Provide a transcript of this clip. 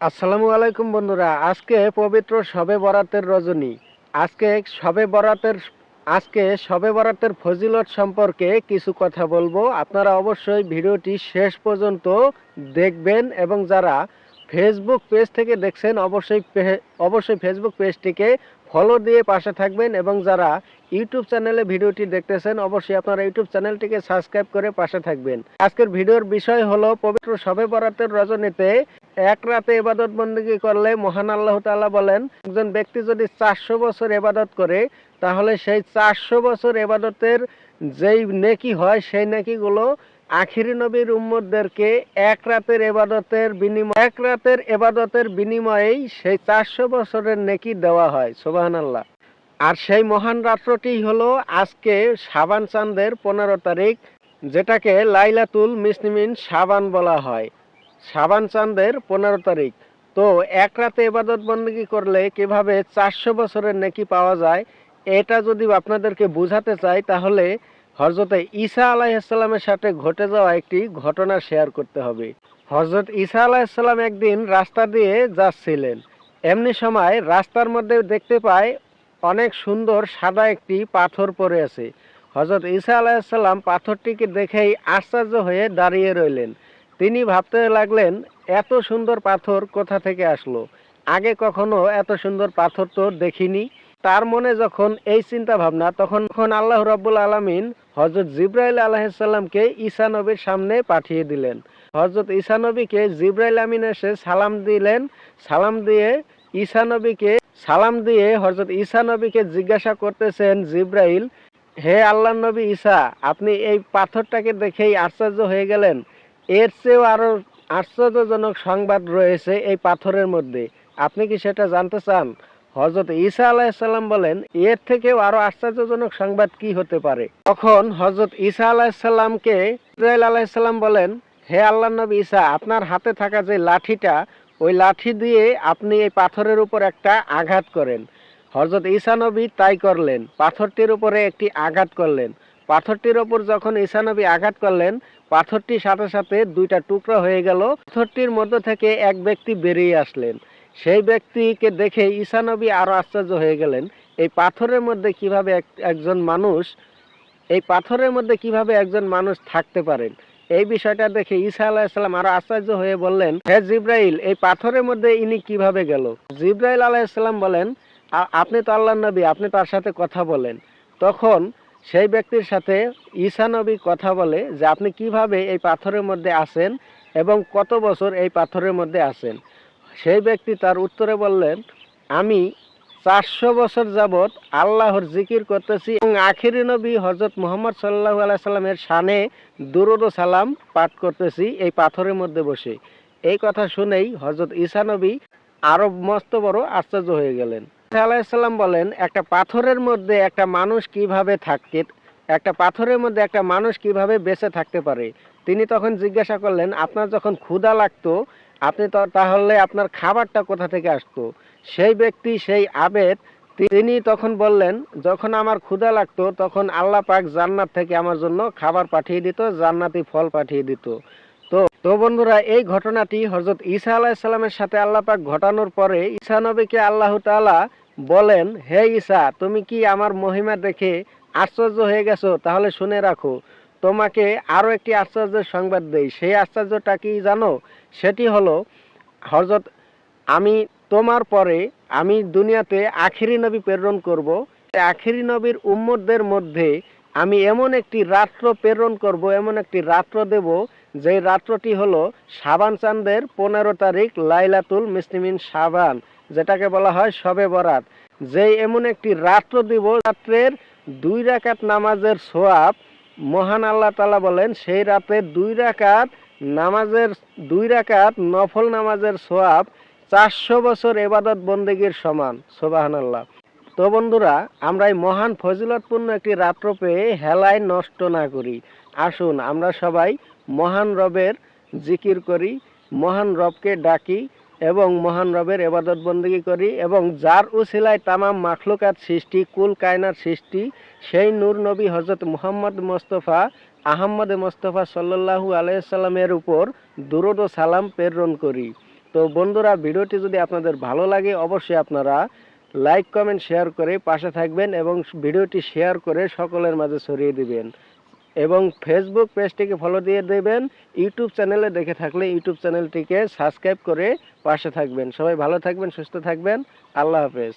আসসালামু আলাইকুম বন্ধুরা, আজকে পবিত্র শবে বরাতের রজনী। আজকে শবে বরাতের, আজকে শবে বরাতের ফজিলত সম্পর্কে কিছু কথা বলব। আপনারা অবশ্যই ভিডিওটি শেষ পর্যন্ত দেখবেন এবং যারা ফেসবুক পেজ থেকে দেখছেন, অবশ্যই অবশ্যই ফেসবুক পেজটিকে ফলো দিয়ে পাশে থাকবেন এবং যারা ইউটিউব চ্যানেলে ভিডিওটি দেখতেছেন, অবশ্যই আপনারা ইউটিউব চ্যানেলটিকে সাবস্ক্রাইব করে পাশে থাকবেন। আজকের ভিডিওর বিষয় হলো, পবিত্র শবে বরাতের রজনীতে এক রাতে এবাদত বন্দী করলে মহান আল্লাহ তালা বলেন, একজন ব্যক্তি যদি চারশো বছর এবাদত করে, তাহলে সেই চারশো বছর এবাদতের যেই নেকি হয়, সেই নেকিগুলো আখিরি নবীর উম্মতদেরকে এক রাতের এবাদতের বিনিময়, এক রাতের এবাদতের বিনিময়েই সেই চারশো বছরের নেকি দেওয়া হয় সোবাহান আল্লাহ আর সেই মহান রাত্রটি হলো আজকে সাবান চাঁদের পনেরো তারিখ, যেটাকে লাইলাতুল মিসলিমিন সাবান বলা হয়। সাবান চাঁদের পনেরো তারিখ। তো এক রাতে এবাদত বন্দী করলে কীভাবে চারশো বছরের নেকি পাওয়া যায়, এটা যদি আপনাদেরকে বোঝাতে চাই, তাহলে হজরত ঈসা আলাইসাল্লামের সাথে ঘটে যাওয়া একটি ঘটনা শেয়ার করতে হবে। হজরত ঈসা আলাইসাল্লাম একদিন রাস্তা দিয়ে যাচ্ছিলেন। এমনি সময় রাস্তার মধ্যে দেখতে পায় অনেক সুন্দর সাদা একটি পাথর পড়ে আছে। হজরত ঈসা আলাইসাল্লাম পাথরটিকে দেখেই আশ্চর্য হয়ে দাঁড়িয়ে রইলেন। তিনি ভাবতে লাগলেন, এত সুন্দর পাথর কোথা থেকে আসলো? আগে কখনো এত সুন্দর পাথর তো দেখিনি। তার মনে যখন এই চিন্তা ভাবনা তখন তখন আল্লাহ রাব্বুল আলামিন হজরত জিব্রাইল আলাহিসাল্লামকে ঈসা নবীর সামনে পাঠিয়ে দিলেন। হজরত ঈসা নবীকে জিব্রাইল আমিন এসে সালাম দিলেন। সালাম দিয়ে ঈসা নবীকে, সালাম দিয়ে হজরত ঈসা নবীকে জিজ্ঞাসা করতেছেন, জিব্রাইল, হে আল্লাহ নবী ঈসা, আপনি এই পাথরটাকে দেখেই আশ্চর্য হয়ে গেলেন? এর চেয়েও আরও আশ্চর্যজনক সংবাদ রয়েছে এই পাথরের মধ্যে। আপনি কি সেটা জানতে চান? হজরত ঈসা আলাহিসাল্লাম বলেন, এর থেকেও আরও আশ্চর্যজনক সংবাদ কি হতে পারে? তখন হজরত ঈসা আলাহিসাল্লামকে ইসরায়েল আলাহিসাল্লাম বলেন, হে আল্লাহ নবী ঈসা, আপনার হাতে থাকা যে লাঠিটা, ওই লাঠি দিয়ে আপনি এই পাথরের উপর একটা আঘাত করেন। হজরত ঈসা নবী তাই করলেন। পাথরটির উপরে একটি আঘাত করলেন। পাথরটির ওপর যখন ঈসা নবী আঘাত করলেন পাথরটির সাথে সাথে দুইটা টুকরা হয়ে গেল। পাথরটির মধ্য থেকে এক ব্যক্তি বেরিয়ে আসলেন। সেই ব্যক্তিকে দেখে ঈসা নবী আরও আশ্চর্য হয়ে গেলেন। এই পাথরের মধ্যে কীভাবে একজন মানুষ এই পাথরের মধ্যে কীভাবে একজন মানুষ থাকতে পারেন? এই বিষয়টা দেখে ঈসা আলাহিসাল্লাম আরও আশ্চর্য হয়ে বললেন, হে জিব্রাইল, এই পাথরের মধ্যে ইনি কীভাবে গেল? জিব্রাইল আলাইসাল্লাম বলেন আপনি তো আল্লাহ নবী, আপনি তার সাথে কথা বলেন। তখন সেই ব্যক্তির সাথে ঈসা নবী কথা বলে যে আপনি কীভাবে এই পাথরের মধ্যে আছেন এবং কত বছর এই পাথরের মধ্যে আছেন। সেই ব্যক্তি তার উত্তরে বললেন, আমি চারশো বছর যাবৎ আল্লাহর জিকির করতেছি এবং আখিরি নবী হজরত মোহাম্মদ সাল্লাহ আলাইসাল্লামের শানে দুরুদ সালাম পাঠ করতেছি এই পাথরের মধ্যে বসে। এই কথা শুনেই হজরত ঈসা নবী আরও মস্ত বড় আশ্চর্য হয়ে গেলেন। আলাইসাল্লাম বলেন, একটা পাথরের মধ্যে একটা মানুষ কীভাবে থাকে একটা পাথরের মধ্যে একটা মানুষ কীভাবে বেঁচে থাকতে পারে? তিনি তখন জিজ্ঞাসা করলেন, আপনার যখন ক্ষুধা লাগতো, আপনি তাহলে আপনার খাবারটা কোথা থেকে আসতো? সেই ব্যক্তি, সেই আবেদ, তিনি তখন বললেন, যখন আমার ক্ষুধা লাগতো, তখন আল্লাহ পাক জান্নাত থেকে আমার জন্য খাবার পাঠিয়ে দিত, জান্নাতি ফল পাঠিয়ে দিত। তো তো বন্ধুরা, এই ঘটনাটি হজরত ঈসা আলাহিসাল্লামের সাথে আল্লাহ পাক ঘটানোর পরে ঈসা নবীকে আল্লাহ তাআলা বলেন, হে ঈসা, তুমি কি আমার মহিমা দেখে আশ্চর্য হয়ে গেছো? তাহলে শুনে রাখো, তোমাকে আরও একটি আশ্চর্যের সংবাদ দেই। সেই আশ্চর্যটা কি জানো? সেটি হলো হজরত আমি তোমার পরে, আমি দুনিয়াতে আখিরি নবী প্রেরণ করব। আখিরি নবীর উম্মতদের মধ্যে আমি এমন একটি রাত্র প্রেরণ করব, এমন একটি রাত্র দেব যে রাত্রটি হলো সাবান চাঁদের পনেরো তারিখ লাইলাতুল মুসলিমিন সাবান, যেটাকে বলা হয় শবে বরাত। যে এমন একটি রাত্র দিব, রাত্রের দুই রাকাত নামাজের সোয়াব, মহান আল্লাহ তালা বলেন, সেই রাতে দুই রাকাত নামাজের, দুই রাকাত নফল নামাজের সোয়াব চারশো বছর এবাদত বন্দেগীর সমান সোবাহান আল্লাহ তো বন্ধুরা আমরা এই মহান ফজিলতপূর্ণ একটি রাত্র পেয়ে হেলায় নষ্ট না করি। আসুন, আমরা সবাই মহান রবের জিকির করি, মহান রবকে ডাকি এবং মহান রবের এবাদত বন্দী করি এবং যার উসিলায় তামাম মাখলুকাত সৃষ্টি, কুল কায়নার সৃষ্টি, সেই নূর নবী হজরত মুহাম্মদ মোস্তফা, আহম্মদ মোস্তফা সাল্লাল্লাহু আলাইসাল্লামের উপর দুরুদ ও সালাম প্রেরণ করি। তো বন্ধুরা, ভিডিওটি যদি আপনাদের ভালো লাগে, অবশ্যই আপনারা লাইক কমেন্ট শেয়ার করে পাশে থাকবেন এবং ভিডিওটি শেয়ার করে সকলের মাঝে ছড়িয়ে দিবেন। এবং ফেসবুক পেজটিকে ফলো দিয়ে দেবেন। ইউটিউব চ্যানেলে দেখে থাকলে ইউটিউব চ্যানেলটিকে সাবস্ক্রাইব করে পাশে থাকবেন। সবাই ভালো থাকবেন, সুস্থ থাকবেন। আল্লাহ হাফেজ।